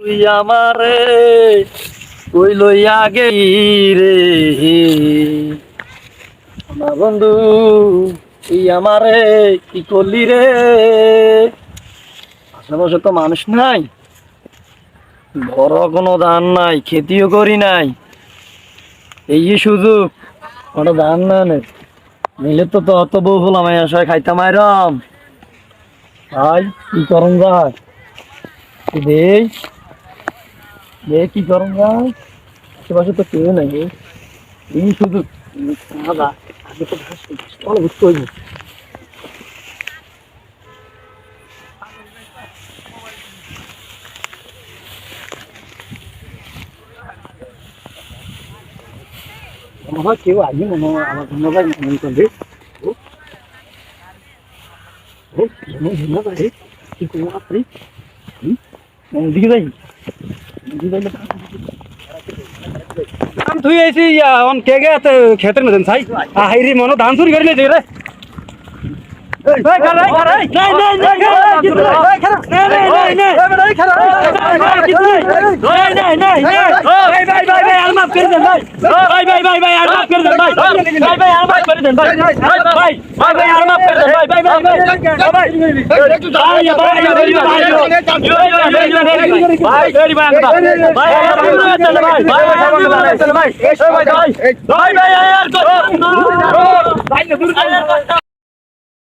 তুই আমারে কই লইয়া গেলি রে আমার বন্ধু, তুই আমারে কি করলি রে? আশেপাশে তো মানুষ নাই, বড় কোনো ধান নাই, খেতিও করি নাই। এই সুযোগ ওটা ধান না নিলে তো তো অত বউ হলাম আশায় খাইতাম, আইরম। ভাই কি করুন ভাই দেই। দে কি করুন ভাই আশেপাশে তো কেউ নাই এই সুযোগ দাদা আগে তো ঘাস চলো বুঝতে হইব মনে হয় কেউ আগে মনে হয় আমার ধন্যবাদ মনে করবে ও ও মনে ধন্যবাদ রে কি করব আপনি দিকে যাই আম তুই আইছি অন কে গে তো ক্ষেতের মধ্যে ছাই আহাইরি মনো ধান চুরি করে নিয়েছে রে ভাই ভাই ভাই ভাই